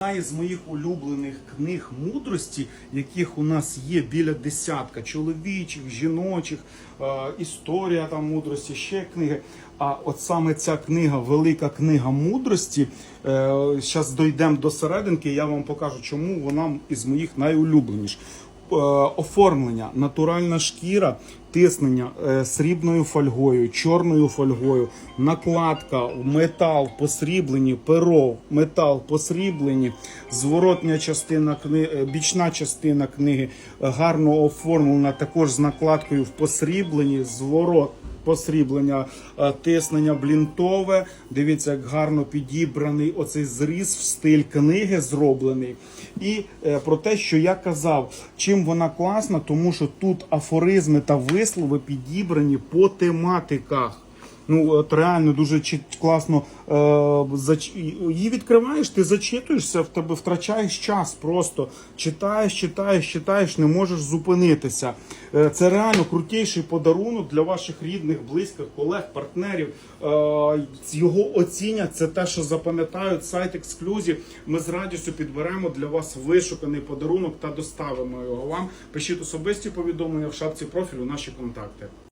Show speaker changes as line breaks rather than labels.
Одна із моїх улюблених книг мудрості, яких у нас є біля десятка чоловічих, жіночих, е, історія там мудрості, ще книги. А от саме ця книга, велика книга мудрості. Зараз дійдемо до серединки, я вам покажу, чому вона із моїх найулюбленіших. Е, оформлення, натуральна шкіра, тиснення е, срібною фольгою, чорною фольгою, накладка, метал посріблені, перо, метал посріблені, зворотня частина книги, бічна частина книги е, гарно оформлена, також з накладкою в посрібленні, зворот. Посріблення, е, тиснення блінтове. Дивіться, як гарно підібраний оцей зріз в стиль книги зроблений. І е, про те, що я казав, чим вона класна, тому що тут афоризми та вислови підібрані по тематиках. Ну, от реально дуже класно е, зач... її відкриваєш, ти зачитуєшся, в тебе втрачаєш час просто. Читаєш, читаєш, читаєш, не можеш зупинитися. Е, це реально крутіший подарунок для ваших рідних, близьких, колег, партнерів. Е, його оцінять, це те, що запам'ятають сайт ексклюзів. Ми з радістю підберемо для вас вишуканий подарунок та доставимо його вам. Пишіть особисті повідомлення в шапці профілю, наші контакти.